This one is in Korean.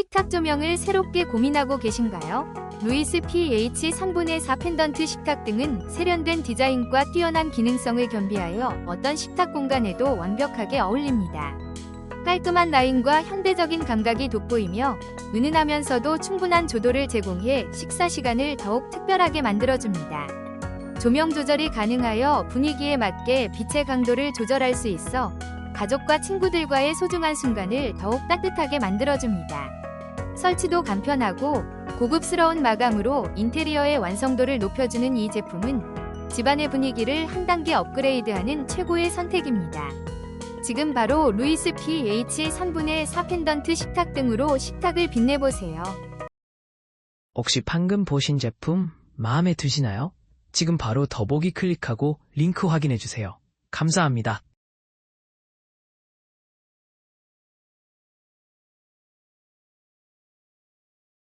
식탁 조명을 새롭게 고민하고 계신가요? 루이스 PH 3분의 4 펜던트 식탁 등은 세련된 디자인과 뛰어난 기능성을 겸비하여 어떤 식탁 공간에도 완벽하게 어울립니다. 깔끔한 라인과 현대적인 감각이 돋보이며 은은하면서도 충분한 조도를 제공해 식사 시간을 더욱 특별하게 만들어줍니다. 조명 조절이 가능하여 분위기에 맞게 빛의 강도를 조절할 수 있어 가족과 친구들과의 소중한 순간을 더욱 따뜻하게 만들어줍니다. 설치도 간편하고 고급스러운 마감으로 인테리어의 완성도를 높여주는 이 제품은 집안의 분위기를 한 단계 업그레이드하는 최고의 선택입니다. 지금 바로 루이스 PH 3분의 4 펜던트 식탁 등으로 식탁을 빛내보세요. 혹시 방금 보신 제품 마음에 드시나요? 지금 바로 더보기 클릭하고 링크 확인해주세요. 감사합니다.